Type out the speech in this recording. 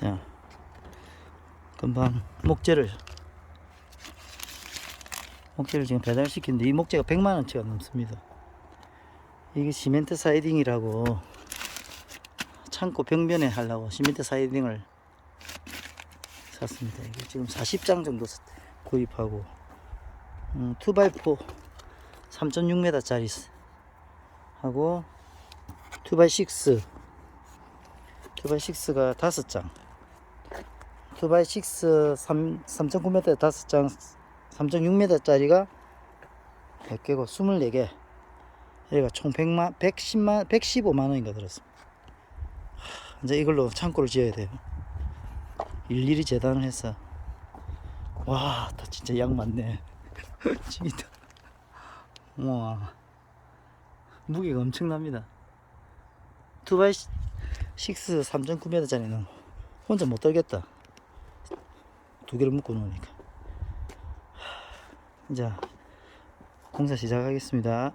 자, 금방 목재를 목재를 지금 배달시키는데 이 목재가 100만 원치가 넘습니다. 이게 시멘트 사이딩이라고 창고 벽면에 하려고 시멘트 사이딩을 샀습니다. 이게 지금 40장 정도 구입하고 음, 2x4 3.6m 짜리 하고 2x6 2x6가 5장 2x6 3, 3.9m 5장 3.6m 짜리가 100개고 24개 여기가 총 100만 110만 115만 원인가 들었습니다 하, 이제 이걸로 창고를 지어야 돼요 일일이 재단을 했어 와, 다 진짜 양 많네. 진짜. 와. 무게가 엄청납니다. 2x6 3.9m짜리는 혼자 못 들겠다. 두 개를 묶어 놓으니까. 자, 공사 시작하겠습니다.